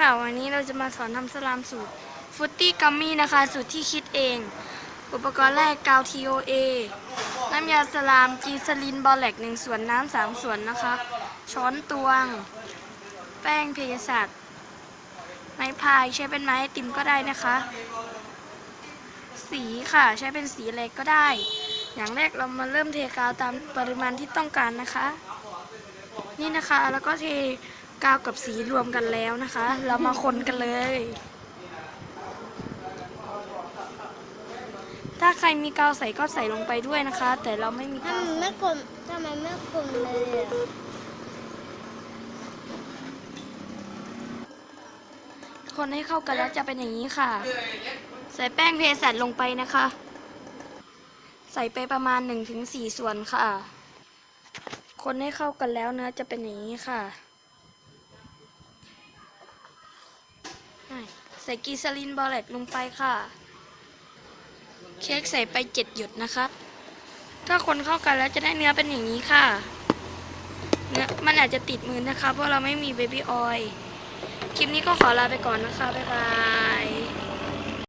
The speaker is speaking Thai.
ค่ะวันนี้เราจะมาสอนทำสลามสูตรฟุตตี้กัมมี่นะคะ สูตรที่คิดเอง อุปกรณ์แรกกาว TOA น้ำยาสลามกีซาลินบอลแลกหนึ่งส่วนน้ำสามส่วนนะคะ ช้อนตวง แป้งเพยสัตว์ไม้พายใช้เป็นไม้ติมก็ได้นะคะ สีค่ะใช้เป็นสีอะไรก็ได้ อย่างแรกเรามาเริ่มเทกาวตามปริมาณที่ต้องการนะคะ นี่นะคะแล้วก็เท กาวกับสีรวมกันแล้วนะคะ เรามาคนกันเลย ถ้าใครมีกาวใส่ก็ใส่ลงไปด้วยนะคะ แต่เราไม่มีทำกาวไมไม่กลมทำไมไม่กลมเลยอะคนให้เข้ากันแล้วจะเป็นอย่างนี้ค่ะ ใส่แป้งเพสัตลงไปนะคะ ใส่ไปประมาณ 1-4 ส่วนค่ะ คนให้เข้ากันแล้วเนื้อจะเป็นอย่างนี้ค่ะ ใส่กีซาลินบอลแลตลงไปค่ะ เค้กใส่ไปเจ็ดหยดนะครับ ถ้าคนเข้ากันแล้วจะได้เนื้อเป็นอย่างนี้ค่ะ เนื้อมันอาจจะติดมือนะคะเพราะเราไม่มีเบบี้ออยล์คลิปนี้ก็ขอลาไปก่อนนะคะ บ๊ายบาย